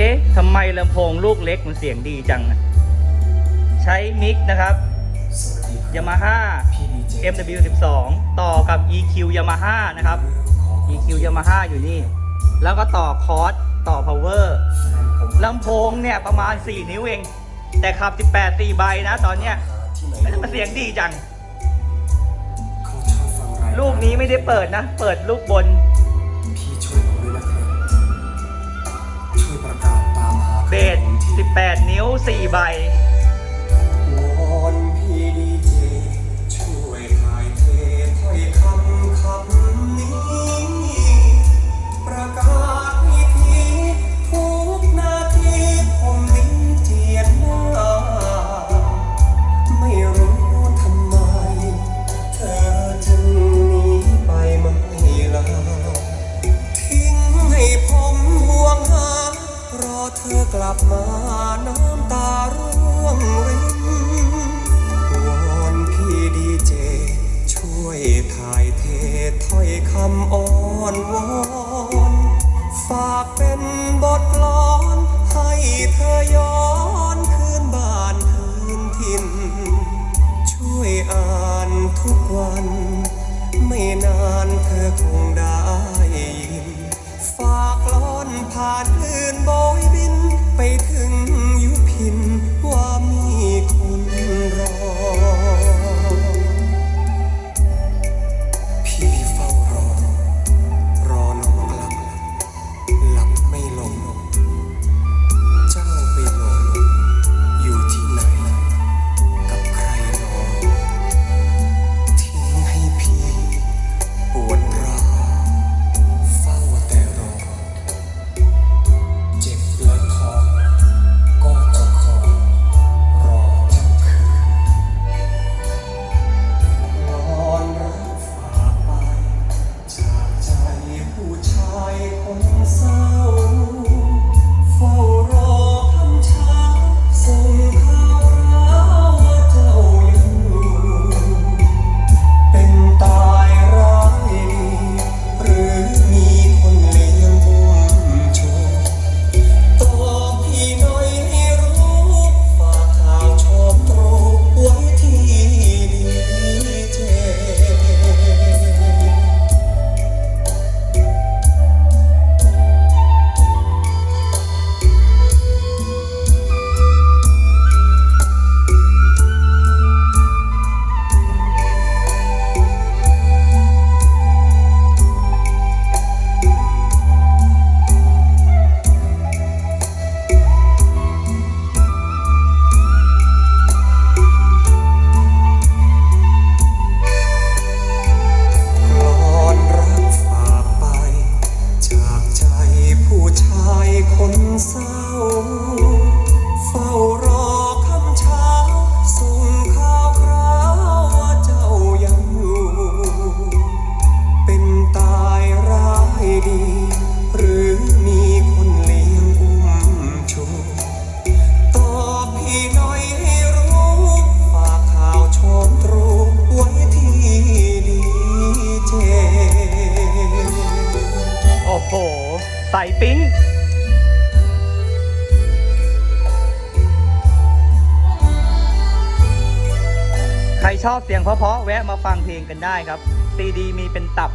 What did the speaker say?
เอ๊ะทำไมลำโพงลูกเล็กมันเสียงดีจังอะใช้มิกนะครับสวัสดีครับ Yamaha พี่ดีเจ MW12 ต่อกับ EQ Yamaha นะครับ EQ Yamaha อยู่นี่ แล้วก็ต่อคอร์สต่อ power แฟนผมลำโพงเนี่ยประมาณ 4 นิ้วเอง แต่ขับ 18 4ใบนะตอนเนี้ยหาที่ไหนมันเสียงดีจังเขาชอบฟังรายารลูกนี้ไม่ได้เปิดนะ เปิดลูกบน 18 นิ้ว 4 ใบ ลับมาน้ำตาร่วงรินวอนพี่ดีเจ ช่วยถ่ายเทถ้อยคำอ่อนวอนฝากเป็นบทกลอนให้เธอย้อนคืนบ้านคืนถิ่น ช่วยอ่านทุกวัน ไม่นานเธอคงได้ยิน ฝากกลอนผ่านคืน La ผู้ชายคนเศร้า เฝ้าร อ้โห ใส่ปิ๊งใครชอบเสียงเพราะๆแวะมาฟังเพลงกันได้ครับ ซีดีมีเป็นตับ